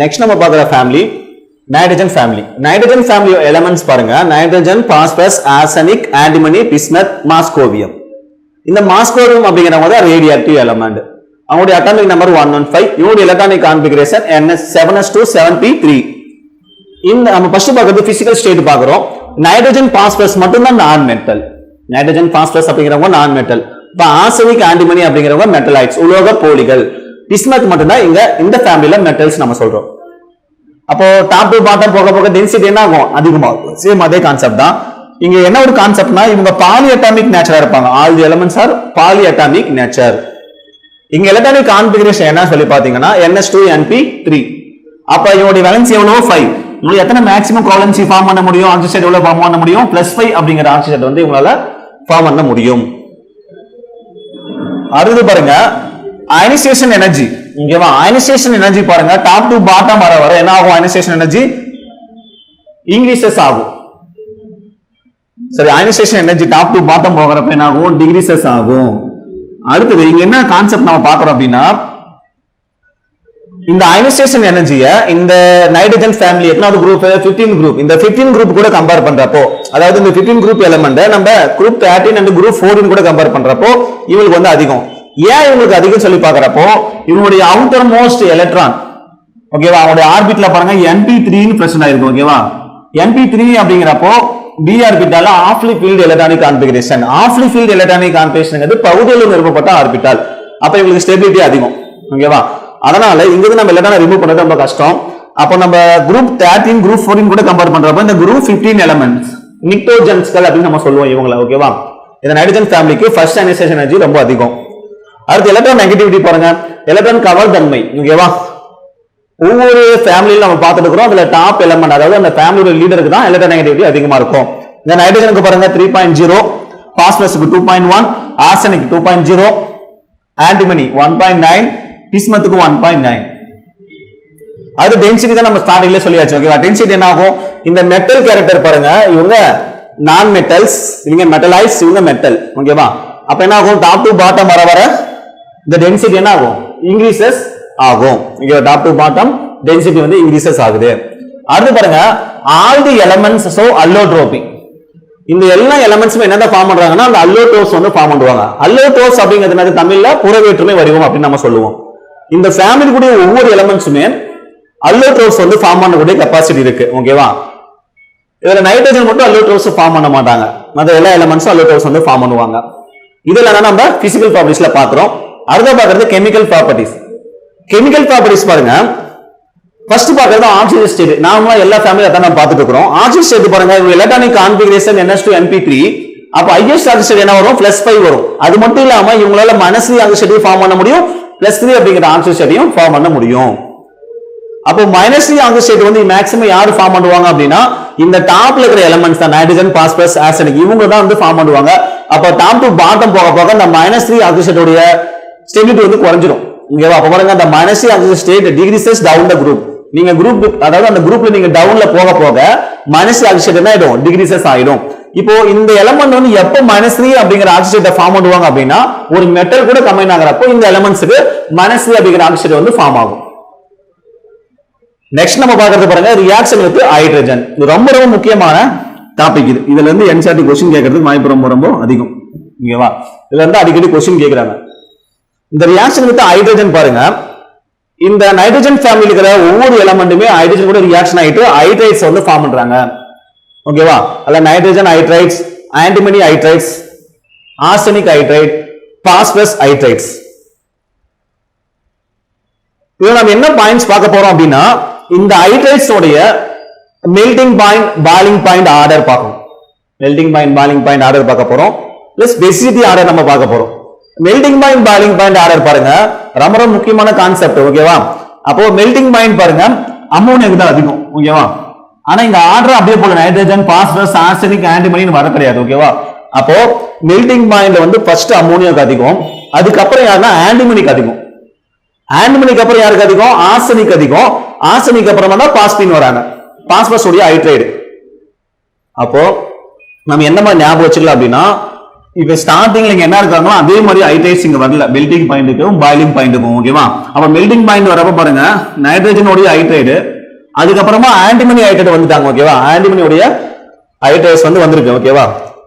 Next நம்ம பார்க்குற family nitrogen family nitrogen family elements பாருங்க. Nitrogen phosphorus arsenic antimony bismuth moscovium இந்த moscovium அப்படிங்கிறவங்க தான் ரேடியோ ஆக்டிவ் எலமெண்ட் அவங்களுடைய atomic number one one five இவங்களுடைய electronic configuration n s seven s two seven p three இந்த நம்ம first பார்க்கறது physical state பார்க்குறோம். நைட்ரஜன் பாஸ்பஸ் மட்டும்தான் நான் மெட்டல் நைட்ரஜன் பாஸ்பஸ் அப்படிங்கிறவங்க நான் மெட்டல் இப்போ ஆசனிக் ஆண்டிமனி அப்படிங்கிறவங்க மெட்டலைட்ஸ் உலோக போலிகள். பிஸ்மத் மட்டும்தான் இங்க இந்த ஃபேமிலியில மெட்டல்ஸ் நம்ம சொல்றோம். அப்போ டாப் டு பாட்டம் போக போக டென்சிட்டி என்ன ஆகும்? அதிகமாகும் சேம் அதே கான்செப்ட் தான். இங்க என்ன ஒரு கான்செப்ட்னா இவங்க பாலி அட்டாமிக் நேச்சரா இருப்பாங்க. All the elements are poly atomic nature இங்க எலக்ட்ரானிக் கான்பிகரேஷன் என்ன சொல்லி பாத்தீங்கன்னா என்எஸ் டூ என்பி த்ரீ அப்ப இவனுடைய வேலன்ஸ் எவ்வளவு? ஃபைவ் உங்களுக்கு எத்தனை மேக்ஸிமம் கோலன்சி ஃபார்ம் பண்ண முடியும்? ஆக்சிஜன் எவ்வளவு ஃபார்ம் பண்ண முடியும்? பிளஸ் ஃபைவ் அப்படிங்கிற ஆக்சிஜன் வந்து இவங்களால ஃபார்ம் பண்ண முடியும். அடுத்து பாருங்க அயனைசேஷன் எனர்ஜி இங்கேவா அயனைசேஷன் எனர்ஜி பாருங்க. டாப் டு பாட்டம் வர வர என்ன ஆகும்? அயனைசேஷன் எனர்ஜி இன்க்ரீசஸ் ஆகும். சரி ionization energy top to bottom போகிறப்ப என்ன ஆகும்? டிகிரிசஸ் ஆகும். அடுத்தது இங்க என்ன கான்செப்ட் நம்ம பாக்குறோம் அப்படின்னா இந்த அயனைசேஷன் எனர்ஜியை இந்த நைட்ரஜன் ஃபேமிலி எத்தனாவது குரூப் 15 குரூப் இந்த 15 குரூப் கூட கம்பேர் பண்றப்போ அதாவது இந்த 15 குரூப் எலமெண்ட் நம்ம குரூப் 13 அண்ட் குரூப் 14 கூட கம்பேர் பண்றப்போ இவங்களுக்கு வந்து அதிகம். ஏன் இவங்களுக்கு அதிகம் சொல்லி பார்க்குறப்போ இவங்களுடைய அவுட்டர் மோஸ்ட் எலக்ட்ரான் ஓகேவா அவனுடைய ஆர்பிட்ல பாருங்க என்பி த்ரீன்னு பிரச்சனை ஆயிருக்கும் ஓகேவா என்பி த்ரீ அப்படிங்கிறப்போ B ஆர்பிட்டால half filled electronic configuration half filled electronic configuration பகுதியில் நிறுவப்பட்ட ஆர்பிட்டால் அப்ப இவங்களுக்கு ஸ்டெபிலிட்டி அதிகம் ஓகேவா அதனால இங்கிருந்து நம்ம எலக்ட்ரானை ரிமூவ் பண்ணது ரொம்ப கஷ்டம். அப்போ நம்ம குரூப் தேர்ட்டீன் குரூப் ஃபோர்டீன் கூட கம்பேர் பண்றப்ப இந்த குரூப் ஃபிஃப்டீன் எலமெண்ட்ஸ் நிக்டோஜன்ஸ்கள் அப்படின்னு நம்ம சொல்லுவோம் இவங்கள ஓகேவா இந்த நைட்ரஜன் ஃபேமிலிக்கு ஃபர்ஸ்ட் அனிசேஷன் எனர்ஜி ரொம்ப அதிகம். அடுத்து எலக்ட்ரான் நெகட்டிவிட்டி பாருங்க. எலக்ட்ரான் கவர் தன்மை. ஓகேவா ஒவ்வொரு ஃபேமிலியில் நம்ம பார்த்துருக்கிறோம் அதில் டாப் எலமெண்ட் அதாவது அந்த ஃபேமிலியோட லீடருக்கு தான் எலக்ட்ரான் நெகட்டிவிட்டி அதிகமாக இருக்கும். இந்த நைட்ரஜனுக்கு பாருங்க three point zero பாஸ்பரஸுக்கு two point one arsenic two point zero antimony one point nine பிஸ்மத்துக்கு one point nine அது டென்சிட்டி தான் நம்ம ஸ்டார்டிங்ல சொல்லியாச்சு. ஓகேவா டென்சிட்டி என்ன ஆகும்? இந்த மெட்டல் கேரக்டர் பாருங்க இவங்க நான் மெட்டல்ஸ் இவங்க மெட்டலைஸ் இவங்க மெட்டல் ஓகேவா அப்ப என்ன ஆகும்? டாப் டு பாட்டம் வர வர இந்த டென்சிட்டி என்ன ஆகும் இன்க்ரீசஸ் ஆகும். இங்க டாப் டு பாட்டம் டென்சிட்டி வந்து இன்க்ரீசஸ் ஆகுது. அடுத்து பாருங்க all the elements show allotropy இந்த எல்லா எலமெண்ட்ஸுமே என்ன ஃபார்ம் பண்றாங்கன்னா அந்த அல்லோட்டோஸ் வந்து ஃபார்ம் பண்ணுவாங்க அல்லோட்டோஸ் அப்படிங்கிறது என்னது? தமிழ்ல புறவேற்றுமை வடிவம் அப்படின்னு நம்ம சொல்லுவோம். இந்த ஃபேமிலி கூடிய ஒவ்வொரு எலமெண்ட்ஸுமே அல்லோட்ரோஸ் வந்து ஃபார்ம் பண்ணக்கூடிய கெப்பாசிட்டி இருக்கு. ஓகேவா இதுல நைட்ரஜன் மட்டும் அல்லோட்ரோஸ் ஃபார்ம் பண்ண மாட்டாங்க. மற்ற எல்லா எலமெண்ட்ஸும் அல்லோட்ரோஸ் வந்து ஃபார்ம் பண்ணுவாங்க. இதெல்லாம் நம்ம பிசிக்கல் ப்ராப்பர்ட்டிஸ்ல பாக்குறோம் அடுத்த பாக்குறது கெமிக்கல் ப்ராப்பர்ட்டிஸ் கெமிக்கல் ப்ராப்பர்ட்டிஸ் பாருங்க. ஃபர்ஸ்ட் பாக்குறது ஆக்சிஜன் ஸ்டேட் நாம எல்லா ஃபேமிலியும் அதான் நம்ம பார்த்துட்டு இருக்கிறோம். ஆக்சிஜன் ஸ்டேட் பாருங்க electronic configuration n s two n p three அப்ப ஹையஸ்ட் ஆக்சிஜன் என்ன வரும்? பிளஸ் ஃபைவ் வரும். அது மட்டும் இல்லாம இவங்களால மனசு ஆக்சிஜன் ஃபார்ம் பண்ண முடியும். பிளஸ் த்ரீ அப்படிங்கிற ஆக்சிஜனையும் ஃபார்ம் பண்ண முடியும். அப்போ மைனஸ் ஸ்டேட் வந்து மேக்ஸிமம் யாரு ஃபார்ம் பண்ணுவாங்க அப்படின்னா இந்த டாப்ல இருக்கிற எலமெண்ட்ஸ் தான் நைட்ரஜன் பாஸ்பரஸ் ஆசிடிக் இவங்க தான் வந்து ஃபார்ம் பண்ணுவாங்க. அப்போ டாப் டு பாட்டம் போக போக இந்த மைனஸ் த்ரீ ஆக்சைடுடைய ஸ்டெபிலிட்டி வந்து குறைஞ்சிரும். இங்கே அப்போ பாருங்க அந்த மனசு அந்த state decreases down the group நீங்க குரூப் அதாவது அந்த குரூப்ல நீங்க டவுன்ல போக போக மனசு ஆக்சைடு என்ன ஆயிடும்? டிகிரிசஸ் ஆயிடும். இப்போ இந்த எலமெண்ட் வந்து எப்போ மனசு அப்படிங்கிற ஆக்சைடை ஃபார்ம் பண்ணுவாங்க அப்படின்னா ஒரு மெட்டல் கூட கம்பைன் ஆகிறப்போ இந்த எலமெண்ட்ஸுக்கு மனசு அப்படிங்கிற ஆக்சைடு வந்து ஃபார்ம் ஆகும். நெக்ஸ்ட் நம்ம பார்க்கறது பாருங்க ரியாக்ஷன் வித் ஹைட்ரஜன் இது ரொம்ப ரொம்ப முக்கியமான டாபிக் இது. இதுல இருந்து என்சிஆர்டி கொஸ்டின் கேட்கறதுக்கு வாய்ப்பு ரொம்ப ரொம்ப அதிகம். ஓகேவா இதுல இருந்து அடிக்கடி கொஸ்டின் கேட்கறாங்க. இந்த ரியாக்ஷன் வித் ஹைட்ரஜன் பாருங்க. இந்த நைட்ரஜன் ஃபேமிலி இருக்கிற ஒவ்வொரு எலமெண்ட்டுமே ஹைட்ரஜன் கூட ரியாக்ஷன் ஆகிட்டு ஹைட்ரைட்ஸ் வந்து ஃபார்ம் பண்றாங்க. ஓகேவா அல்ல nitrogen hydrides antimony hydrides arsenic hydride phosphorus hydrides இதுல நம்ம என்ன பாயிண்ட்ஸ் பார்க்க போறோம் அப்படின்னா இந்த ஹைட்ரைட்ஸ் உடைய melting point boiling point order பார்க்கணும். Melting point boiling point order பார்க்க போறோம். பிளஸ் பெசிசிட்டி ஆர்டர் நம்ம பார்க்க போறோம். Melting point boiling point order பாருங்க? ரொம்ப ரொம்ப முக்கியமான கான்செப்ட் ஓகேவா அப்போ மெல்டிங் பாயிண்ட் பாருங்க. அம்மோனியாக்கு தான் அதிகம் ஓகேவா ஆனா இங்க ஆர்டர் அப்படியே போல நைட்ரஜன் பாஸ்பரஸ் ஆர்சனிக் ஆன்டிமனின்னு வர கிடையாது ஓகேவா அப்போ மெல்டிங் பாயிண்ட்ல வந்து ஃபர்ஸ்ட் அமோனியாக்கு அதிகம். அதுக்கப்புறம் யாருன்னா ஆன்டிமனிக்கு அதிகம். ஆன்டிமனிக்கு அப்புறம் யாருக்கு அதிகம்? ஆர்சனிக் அதிகம். ஆர்சனிக் அப்புறமா தான் பாஸ்பின் வராங்க. பாஸ்பரஸ் உடைய ஹைட்ரைடு அப்போ நம்ம என்ன மாதிரி ஞாபகம் வச்சுக்கலாம் அப்படின்னா இப்ப ஸ்டார்டிங்ல இங்க என்ன இருக்காங்களோ அதே மாதிரி ஹைட்ரேட்ஸ் இங்க வரல. மெல்டிங் பாயிண்ட்டுக்கும் பாயிலிங் பாயிண்ட்டுக்கும் ஓகேவா அப்ப மெல்டிங் பாயிண்ட் வரப்ப பாருங்க நைட்ரஜனுடைய ஹைட்ரேட் அதுக்கப்புறமா ஆன்டிமனி ஹைட்ரேட் வந்துட்டாங்க ஓகேவா ஆன்டிமனியுடைய ஹைட்ரேட்ஸ் வந்து வந்திருக்கு ஓகேவா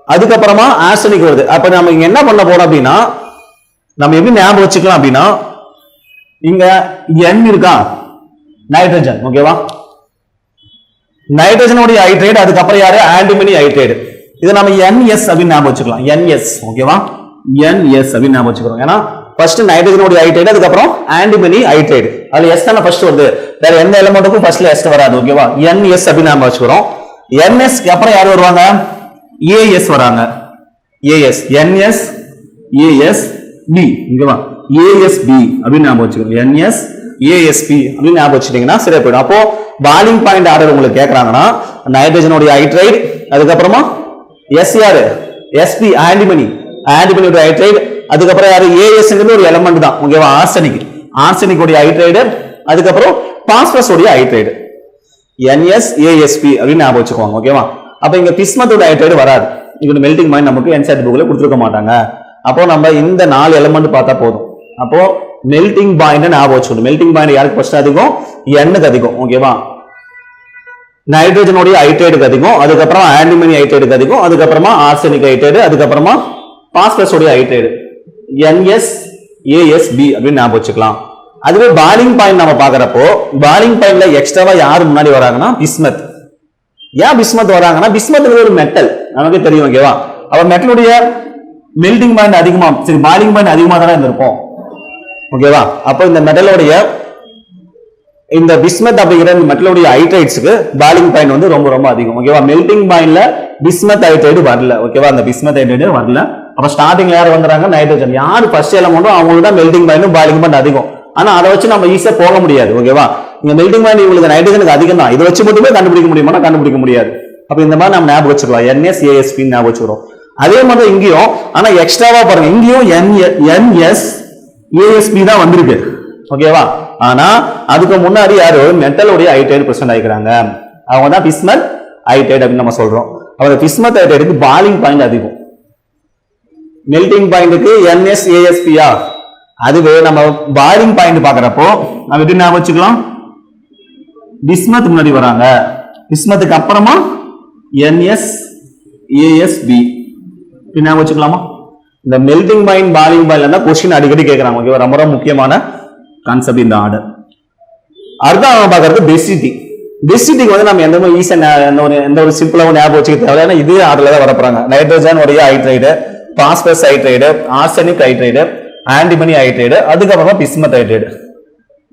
அதுக்கப்புறமா ஆஸ்டனிக் வருது. அப்ப நம்ம இங்க என்ன பண்ண போறோம் அப்படின்னா நம்ம எப்படி ஞாபகம் வச்சுக்கலாம் அப்படின்னா இங்க என் இருக்கா? நைட்ரஜன் ஓகேவா நைட்ரஜனுடைய ஹைட்ரேட் அதுக்கப்புறம் யாரு? ஆன்டிமனி ஹைட்ரேட் இதை நம்ம என்எஸ் அப்படின்னு ஞாபகம் வச்சுக்கலாம். என்எஸ் ஓகேவா என்எஸ் அப்படின்னு ஞாபகம் வச்சுக்கிறோம். ஏன்னா ஃபர்ஸ்ட் நைட்ரஜனுடைய ஹைட்ரைடு அதுக்கப்புறம் ஆன்டிமனி ஹைட்ரைடு அதுல எஸ் தானே ஃபர்ஸ்ட் வருது. வேற எந்த எலமெண்ட்டுக்கும் ஃபர்ஸ்ட்ல எஸ் வராது ஓகேவா என்எஸ் அப்படின்னு ஞாபகம் வச்சுக்கிறோம். என்எஸ்க்கு அப்புறம் யார் வருவாங்க? ஏஎஸ் வராங்க. ஏஎஸ் என்எஸ் ஏஎஸ் பி ஓகேவா ஏஎஸ்பி அப்படின்னு ஞாபகம் வச்சுக்கிறோம். என்எஸ் ஏஎஸ்பி அப்படின்னு ஞாபகம் வச்சுட்டீங்கன்னா சரியா போயிடும் அப்போ பாலிங் பாயிண்ட் ஆர்டர் உங்களுக்கு கேட்கறாங்கன்னா நைட்ரஜனுடைய ஹைட்ரைட் அதுக்கப்புறமா எஸ் யாரு? எஸ்பி ஆண்டிமணி ஆன்டிமனியோட ஹைட்ரைடு அதுக்கப்புறம் யாரு? ஏஎஸ்ங்கிறது ஒரு எலமெண்ட் தான். ஓகேவா? ஆர்சனிக் ஆர்சனிக்குடைய ஹைட்ரைடு அதுக்கப்புறம் பாஸ்பரஸ் உடைய hydride N S A S P அப்படின்னு ஞாபகம் வச்சுக்கோங்க ஓகேவா? அப்போ இங்கே பிஸ்மத்தோட ஹைட்ரைடு வராது. இங்க மெல்டிங் மாதிரி நமக்கு என்சைட் புக்கில் கொடுத்துருக்க மாட்டாங்க. அப்போ நம்ம இந்த நாலு எலமெண்ட் பார்த்தா போதும். அப்போ மெல்டிங் பாயிண்ட் ஞாபகம் வச்சுக்கணும். மெல்டிங் பாயிண்ட் யாருக்கு ஃபர்ஸ்ட் அதிகம்? எண்ணுக்கு அதிகம் ஓகேவா? நைட்ரஜனுடைய ஹைட்ரேட்டுக்கு அதிகம். அதுக்கப்புறம் ஆண்டிமனி ஹைட்ரேட்டுக்கு அதிகம். அதுக்கப்புறமா ஆர்சனிக் ஹைட்ரேட் அதுக்கப்புறமா பாஸ்பரஸ் உடைய ஹைட்ரேட் என்எஸ் ஏஎஸ்பி அப்படின்னு ஞாபகம் வச்சுக்கலாம். அதுவே பாலிங் பாயிண்ட் நம்ம பாக்குறப்போ பாலிங் பாயிண்ட்ல எக்ஸ்ட்ராவா யார் முன்னாடி வராங்கன்னா பிஸ்மத் ஏன் பிஸ்மத் வராங்கன்னா பிஸ்மத் ஒரு மெட்டல் நமக்கு தெரியும் ஓகேவா அப்ப மெட்டலுடைய மெல்டிங் பாயிண்ட் அதிகமா சரி பாலிங் பாயிண்ட் அதிகமா தானே இருந்திருப்போம் ஓகேவா? அப்போ இந்த மெட்டலுடைய இந்த பிஸ்மத் அப்படிங்கிற இந்த மெட்டலுடைய ஹைட்ரைட்ஸுக்கு பாலிங் பாயிண்ட் வந்து ரொம்ப ரொம்ப அதிகம். ஓகேவா மெல்டிங் பாயிண்ட்ல பிஸ்மத் ஹைட்ரைடு வரல. ஓகேவா அந்த பிஸ்மத் ஹைட்ரைடு வரல. அப்ப ஸ்டார்டிங்ல யார் வந்துறாங்க நைட்ரஜன் யார் ஃபர்ஸ்ட் எலமெண்டோ அவங்களுக்கு தான் மெல்டிங் பாயிண்டும் பாலிங் பாயிண்ட் அதிகம். ஆனா அதை வச்சு நம்ம ஈஸியா போக முடியாது. ஓகேவா இந்த மெல்டிங் பாயிண்ட் இவங்களுக்கு நைட்ரஜனுக்கு அதிகம் தான். இதை வச்சு மட்டுமே கண்டுபிடிக்க முடியுமா கண்டுபிடிக்க முடியாது. அப்ப இந்த மாதிரி நம்ம ஞாபகம் வச்சுக்கலாம். என்எஸ் ஏஎஸ்பி ஞாபகம் வச்சுக்கிறோம். அதே மாதிரி இங்கேயும் ஆனா எக்ஸ்ட்ராவா பாருங்க. இங்கேயும் என்எஸ் ஏஎஸ்பி தான் வந்திருக்கு. ஓகேவா ஆனா அதுக்கு முன்னாடி யாரு? மெட்டலுடைய ஹைட்ரைடு பிரசன்ட் ஆகிக்கிறாங்க. அவங்க தான் பிஸ்மத் ஹைட்ரைடு அப்படின்னு நம்ம சொல்றோம். அவங்க பிஸ்மத் ஹைட்ரைடுக்கு பாலிங் பாயிண்ட் அதிகம். மெல்டிங் பாயிண்ட்டுக்கு N S A S P R அதுவே நம்ம பாலிங் பாயிண்ட் பாக்குறப்போ நம்ம எப்படி ஞாபகம் வச்சுக்கலாம்? பிஸ்மத் முன்னாடி வராங்க. பிஸ்மத்துக்கு அப்புறமா என்எஸ் ஏஎஸ்பி ஞாபகம் வச்சுக்கலாமா? இந்த மெல்டிங் பாயிண்ட் பாலிங் பாயிண்ட் தான் கொஸ்டின் அடிக்கடி கேட்கறாங்க ஓகேவா ரொம்ப ரொம்ப முக்கியமான கான்செப்ட் இந்த ஆர்டர் அடுத்து பார்க்கறது பெஸ்டி டெசிட்டிக்கு வந்து நம்ம எந்த மாதிரி ஈஸியா எந்த ஒரு எந்த ஒரு ஞாபகம் வச்சுக்க தேவையில்ல. ஏன்னா இதே ஆர்டர்ல தான் வரப்போறாங்க நைட்ரஜன் உடைய hydride phosphorus hydride arsenic hydride antimony hydride அதுக்கப்புறமா பிஸ்மத் ஹைட்ரைடு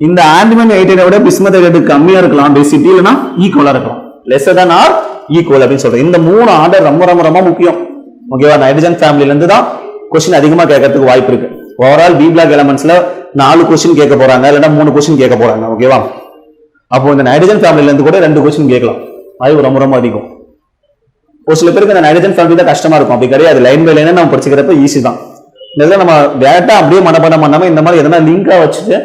இந்த ஆன்டிமனி ஹைட்ரைடை விட பிஸ்மத் ஹைட்ரைடு கம்மியா இருக்கலாம் டெசிட்டி இல்லைன்னா ஈக்குவலா இருக்கலாம். லெஸ்ஸர் தான் ஆர் ஈக்குவல் அப்படின்னு சொல்றேன் இந்த மூணு ஆர்டர் ரொம்ப ரொம்ப ரொம்ப முக்கியம். ஓகேவா நைட்ரஜன் ஃபேமிலியிலேருந்து தான் கொஸ்டின் அதிகமா கேட்கறதுக்கு வாய்ப்பு இருக்கு. ஓவரால் பி பிளாக் எலமெண்ட்ஸில் நாலு கொஸ்டின் கேட்க போறாங்க இல்லைன்னா மூணு கொஸ்டின் கேட்க போறாங்க ஓகேவா அப்போ இந்த நைட்ரஜன் ஃபேமிலியிலேருந்து கூட ரெண்டு கொஸ்டின் கேட்கலாம். அது ரொம்ப ரொம்ப அதிகம். ஒரு சில பேருக்கு இந்த நைட்ரஜன் ஃபேமிலி தான் கஷ்டமா இருக்கும். அப்படி கிடையாது. லைன் பை லைனா நம்ம படிச்சுக்கிறப்ப ஈஸி தான். இதெல்லாம் நம்ம டேரக்டா அப்படியே மனப்பாடம் பண்ணாம இந்த மாதிரி எதனா லிங்கா வச்சுட்டு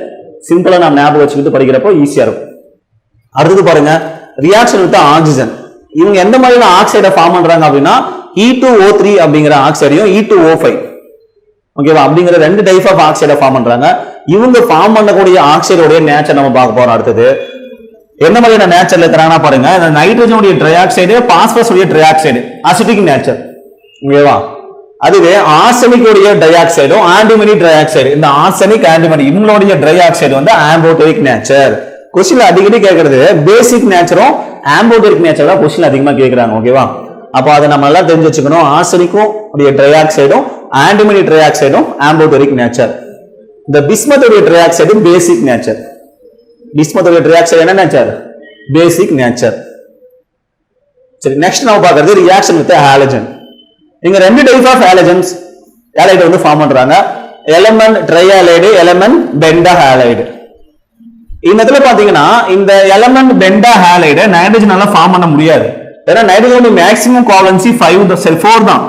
சிம்பிளா நம்ம ஞாபகம் வச்சுக்கிட்டு படிக்கிறப்போ ஈஸியா இருக்கும். அடுத்தது பாருங்க ரியாக்ஷன் வித் ஆக்சிஜன் இவங்க எந்த மாதிரியான ஆக்சைடை ஃபார்ம் பண்றாங்க அப்படின்னா இ டூ ஓ த்ரீ அப்படிங்கிற ஆக்சைடையும் இ டூ ஓ ஃபைவ் ஓகேவா அப்படிங்கிற ரெண்டு டைப் ஆஃப் ஆக்சைடை ஃபார்ம் பண்றாங்க. இவங்க ஃபார்ம் பண்ணக்கூடிய ஆக்சைடோடைய நேச்சர் நம்ம பார்க்க போறோம் அடுத்தது. என்ன மாதிரியான நேச்சர்ல இருக்கிறாங்கன்னா பாருங்க இந்த நைட்ரஜனுடைய ட்ரை ஆக்சைடு பாஸ்பரஸ் உடைய ட்ரை ஆக்சைடு அசிட்டிக் நேச்சர் ஓகேவா அதுவே ஆர்சனிக் உடைய டை ஆக்சைடும் ஆன்டிமனி ட்ரை ஆக்சைடு இந்த ஆர்சனிக் ஆன்டிமனி இவங்களுடைய ட்ரை ஆக்சைடு வந்து ஆம்போட்டரிக் நேச்சர் கொஸ்டின் அடிக்கடி கேட்கறது பேசிக் நேச்சரும் ஆம்போட்டரிக் நேச்சர் தான் கொஸ்டின் அதிகமாக கேட்கறாங்க ஓகேவா அப்போ அதை நம்ம நல்லா தெரிஞ்சு வச்சுக்கணும். ஆர்சனிக்கும் உடைய ட்ரை ஆக்சைடும் ஆண்டிமனி ட்ரையாக்சைடும் ஆக்சைடும் நேச்சர் இந்த பிஸ்மத்துடைய ட்ரையாக்சைடும் பேசிக் நேச்சர் பிஸ்மத்துடைய ட்ரையாக்சைடு என்ன நேச்சர் பேசிக் நேச்சர் சரி நெக்ஸ்ட் நம்ம பார்க்கறது ரியாக்ஷன் வித் ஹாலஜன் இங்க ரெண்டு டைப் ஆஃப் ஹாலஜன்ஸ் ஹேலைட் வந்து ஃபார்ம் பண்றாங்க. Element trihalide element pentahalide இந்த இடத்துல பாத்தீங்கன்னா இந்த எலமெண்ட் பெண்டா ஹாலைடு நைட்ரஜனால ஃபார்ம் பண்ண முடியாது. ஏன்னா நைட்ரஜன் மேக்ஸிமம் காலன்சி ஃபைவ் செல் ஃபோர் தான்.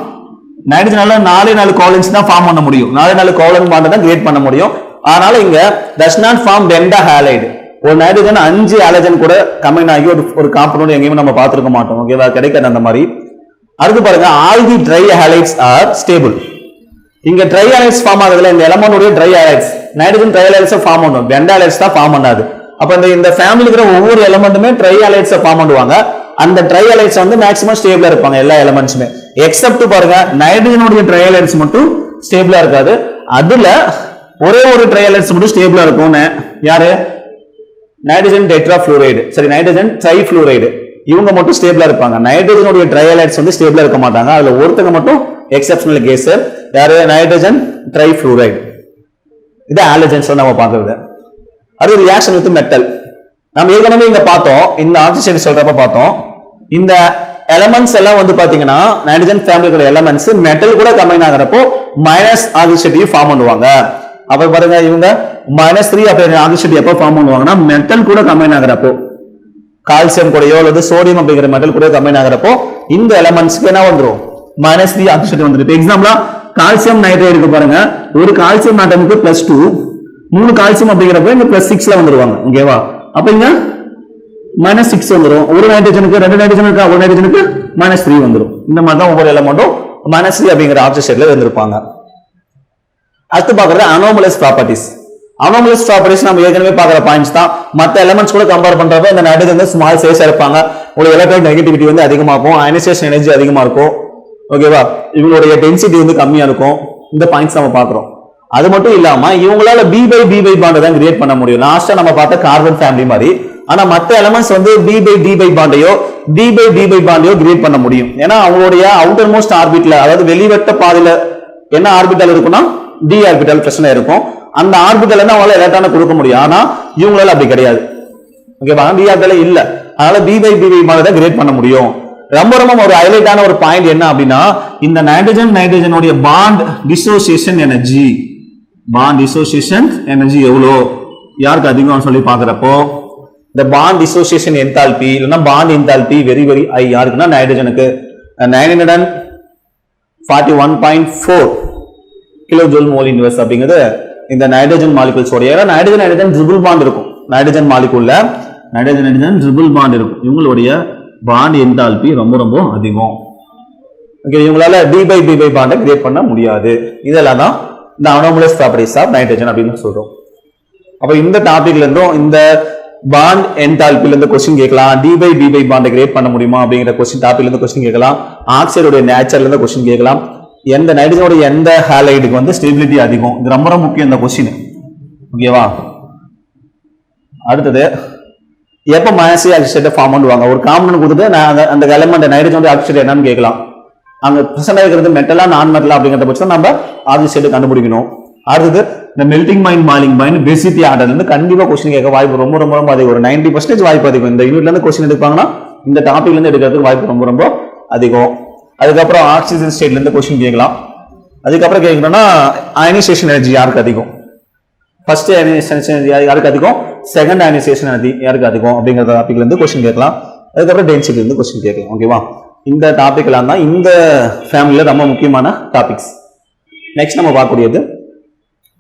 நைட்ரஜனால நாலே நாலு காலன்ஸ் தான் ஃபார்ம் பண்ண முடியும். நாலே நாலு காலன் பாண்ட் தான் கிரியேட் பண்ண முடியும். அதனால இங்க does not form pentahalide ஒரு நைட்ரஜன் அஞ்சு ஹாலஜன் கூட கம்பைன் ஆகி ஒரு ஒரு காம்பனோட எங்கேயுமே நம்ம பார்த்துருக்க மாட்டோம். ஓகேவா கிடைக்காது அந்த மாதிரி. அடுத்து பாருங்க all the trihalides are stable இங்க ட்ரை ஹேலைட்ஸ் ஃபார்ம் ஆகுதுல இந்த எலமெண்டோட trihalides nitrogen trihalides form பண்ணும். பெண்டா ஹேலைட்ஸ் தான் ஃபார்ம் பண்ணாது. அப்ப இந்த இந்த ஃபேமிலி இருக்கிற ஒவ்வொரு எலமெண்ட்டுமே ட்ரை அலைட்ஸ் ஃபார்ம் பண்ணுவாங்க. அந்த ட்ரை ஹேலைட்ஸ் வந்து மேக்ஸிமம் ஸ்டேபிளா இருப்பாங்க எல்லா எலமெண்ட்ஸுமே எக்ஸப்ட் பாருங்க நைட்ரஜனுடைய ட்ரை மட்டும் ஸ்டேபிளா இருக்காது. அதுல ஒரே ஒரு ட்ரை அலைட்ஸ் மட்டும் ஸ்டேபிளா இருக்கும்னு யாரு? நைட்ரஜன் டெட்ரா ஃப்ளூரைடு சரி நைட்ரஜன் ட்ரை ஃப்ளூரைடு இவங்க மட்டும் ஸ்டேபிளா இருப்பாங்க. நைட்ரஜனுடைய ட்ரையலைட்ஸ் வந்து ஸ்டேபிளா இருக்க மாட்டாங்க. அதுல ஒருத்தங்க மட்டும் எக்ஸப்ஷனல் கேசர் யாரு? நைட்ரஜன் ட்ரை ஃப்ளூரைடு இது ஆலஜன்ஸ் நம்ம பார்க்கறது. அது ரியாக்ஷன் வித் மெட்டல் நம்ம ஏற்கனவே இங்க பார்த்தோம். இந்த ஆக்சிஜன் சொல்றப்ப பார்த்தோம். இந்த எலமெண்ட்ஸ் எல்லாம் வந்து பாத்தீங்கன்னா நைட்ரஜன் ஃபேமிலியோட எலமெண்ட்ஸ் மெட்டல் கூட கம்பைன் ஆகுறப்போ மைனஸ் ஆக்சிஜன் ஃபார்ம் பண்ணுவாங்க. அப்ப பாருங்க இவங்க மைனஸ் த்ரீ அப்படிங்கிற ஆக்சிஜன் எப்போ ஃபார்ம் பண்ணுவாங்கன்னா மெட்டல் கூட கம்பைன் ஆகிறப்போ. கால்சியம் கூடயோ அல்லது சோடியம் அப்படிங்கிற மெட்டல் கூட கம்பைன் ஆகுறப்போ இந்த எலமெண்ட்ஸ்க்கு என்ன வந்துடும் மைனஸ் த்ரீ ஆக்சிஜன் வந்துடும் இப்போ எக்ஸாம்பிளா கால்சியம் நைட்ரேட் இருக்கு பாருங்க. ஒரு கால்சியம் ஆட்டமுக்கு பிளஸ் டூ மூணு கால்சியம் அப்படிங்கிறப்ப இங்க பிளஸ் சிக்ஸ்ல வந்துருவாங்க. ஓகேவா அப்ப இங்க மைனஸ் சிக்ஸ் வந்துடும் ஒரு நைட்ரஜனுக்கு ரெண்டு நைட்ரஜன் இருக்கா? ஒரு நைட்ரஜனுக்கு மைனஸ் த்ரீ வந்துடும் இந்த மாதிரி தான் ஒவ்வொரு எலமெண்ட்டும் மைனஸ் த்ரீ அப்படிங்கிற ஆக்சிஜன்ல இருந்திருப்பாங்க. அடுத்து பார்க்கறது அனோமலஸ் ப்ராப்பர்ட்டிஸ் அனோமலஸ் ப்ராப்பர்ட்டிஸ் நம்ம ஏற்கனவே பார்க்குற பாயிண்ட்ஸ் தான். மற்ற எலமெண்ட்ஸ் கூட கம்பேர் பண்றப்ப இந்த நைட்ரஜன் வந்து ஸ்மால் சைஸா இருப்பாங்க. உங்களுக்கு எலக்ட்ரான் நெகட்டிவிட்டி வந்து அதிகமாக இருக்கும். அயனைசேஷன் எனர்ஜி அதிகமா இருக்கும். ஓகேவா இவங்களுடைய டென்சிட்டி வந்து கம்மியா இருக்கும். இந்த பாயிண்ட்ஸ் நம்ம பார்க்குறோம். அது மட்டும் இல்லாம இவங்களால பி பை பி பை பாண்டை தான் கிரியேட் பண்ண முடியும். லாஸ்டா நம்ம பார்த்த கார்பன் ஃபேமிலி மாதிரி. ஆனா மற்ற எலமெண்ட்ஸ் வந்து பி பை டி பை பாண்டையோ டி பை டி பை பாண்டையோ கிரியேட் பண்ண முடியும். ஏன்னா அவங்களுடைய அவுட்டர் மோஸ்ட் ஆர்பிட்ல அதாவது வெளிவட்ட பாதையில என்ன ஆர்பிட்டல் இருக்குன்னா டி ஆர்பிட்டல் பிரச்சனை இருக்கும். அந்த ஆர்பிட்டல் என்ன அவங்களால எலக்ட்ரானை கொடுக்க முடியும். ஆனா இவங்களால அப்படி கிடையாது. ஓகேவா டி ஆர்பிட்டல இல்ல. அதனால பி பை பி பை பாண்டை தான் கிரியேட் பண்ண முடியும். ரொம்ப ரொம்ப ஒரு ஹைலைட்டான ஒரு பாயிண்ட் என்ன அப்படின்னா இந்த nitrogen நைட்ரஜனுடைய bond dissociation energy bond dissociation energy எவ்வளோ? யாருக்கு அதிகம்னு சொல்லி பார்க்குறப்போ இந்த பாண்ட் டிசோசியேஷன் என்தால்பி இல்லைன்னா bond enthalpy very very high யாருக்குன்னா? நைட்ரஜனுக்கு nine hundred and forty one point four kilo joule mole inverse அப்படிங்கிறது இந்த நைட்ரஜன் மாலிகுல்ஸ் உடைய ஏன்னா நைட்ரஜன் நைட்ரஜன் ட்ரிபிள் பாண்ட் இருக்கும். நைட்ரஜன் மாலிகுல்ல நைட்ரஜன் நைட்ரஜன் ட்ரிபிள் பாண்ட் இருக்கும். இவங்களுடைய பாண்ட் என்தால்பி ரொம்ப ரொம்ப அதிகம். ஓகே இவங்களால டி பை டி பை பாண்டை கிரியேட் பண்ண முடியாது. இதெல்லாம் தான் இந்த அனோமலஸ் ப்ராப்பர்ட்டிஸ் ஆஃப் நைட்ரஜன் அப்படின்னு சொல்றோம். அப்போ இந்த டாபிக்ல இருந்தும் இந்த பாண்ட் என்டால்பில இருந்து கொஸ்டின் கேட்கலாம். டி பை டி பை பாண்டை கிரியேட் பண்ண முடியுமா அப்படிங்கிற கொஸ்டின் டாபிக்ல இருந்து கொஸ்டின் கேட்கலாம். ஆக்சைடுடைய நேச்சர்ல இருந்து கொஸ்டின் கேட்கலாம். எந்த நைட்ரஜனோட எந்த ஹேலைடுக்கு வந்து ஸ்டெபிலிட்டி அதிகம்? இது ரொம்ப ரொம்ப முக்கியம் இந்த கொஸ்டின் ஓகேவா அடுத்தது எப்போ மைனஸி ஆக்சைடை ஃபார்ம் பண்ணுவாங்க? ஒரு காமன் கொடுத்துட்டு நான் அந்த அந்த எலமெண்ட் நைட்ரஜனோட ஆக்சைடு என்னன்னு கேட்கலாம். அங்க பிரசன்ட் இருக்கிறது மெட்டலா நான் மெட்டலா அப்படிங்கிற பட்சம் நம்ம ஆக்சைடு கண்டுபிடிக்கணும். அடுத்தது இந்த melting mind boiling mind basicity ஆர்டர்ல இருந்து கண்டிப்பா கொஸ்டின் கேட்க வாய்ப்பு ரொம்ப ரொம்ப ரொம்ப அதிகம். ஒரு நைன்டி பர்சன்டேஜ் வாய்ப்பு அதிகம். இந்த யூனிட்ல இருந்து கொஸ்டின் எடுப்பாங்கன்னா இந்த டாபிக்ல இருந்து எடுக்கிறதுக்கு வாய்ப்பு ரொம்ப ரொம்ப அதிகம். அதுக்கப்புறம் ஆக்சிஜன் ஸ்டேட்ல இருந்து கொஸ்டின் கேட்கலாம். அதுக்கப்புறம் கேட்கணும்னா அயனைசேஷன் எனர்ஜி யாருக்கு அதிகம்? ஃபர்ஸ்ட் அயனைசேஷன் எனர்ஜி யாருக்கு அதிகம்? செகண்ட் அயனைசேஷன் எனர்ஜி யாருக்கு அதிகம்? அப்படிங்கிற டாபிக்ல இருந்து கொஸ்டின் கேட்கலாம். அதுக்கப்புறம் டென்சிட்டி இருந்து கொஸ்டின் கேட்கலாம். ஓகேவா இந்த டாபிக்லாம் தான் இந்த ஃபேமிலியில் ரொம்ப முக்கியமான டாபிக்ஸ் நெக்ஸ்ட் நம்ம பார்க்கக்கூடியது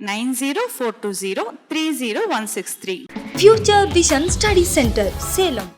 nine zero four two zero three zero one six three future vision study centre Salem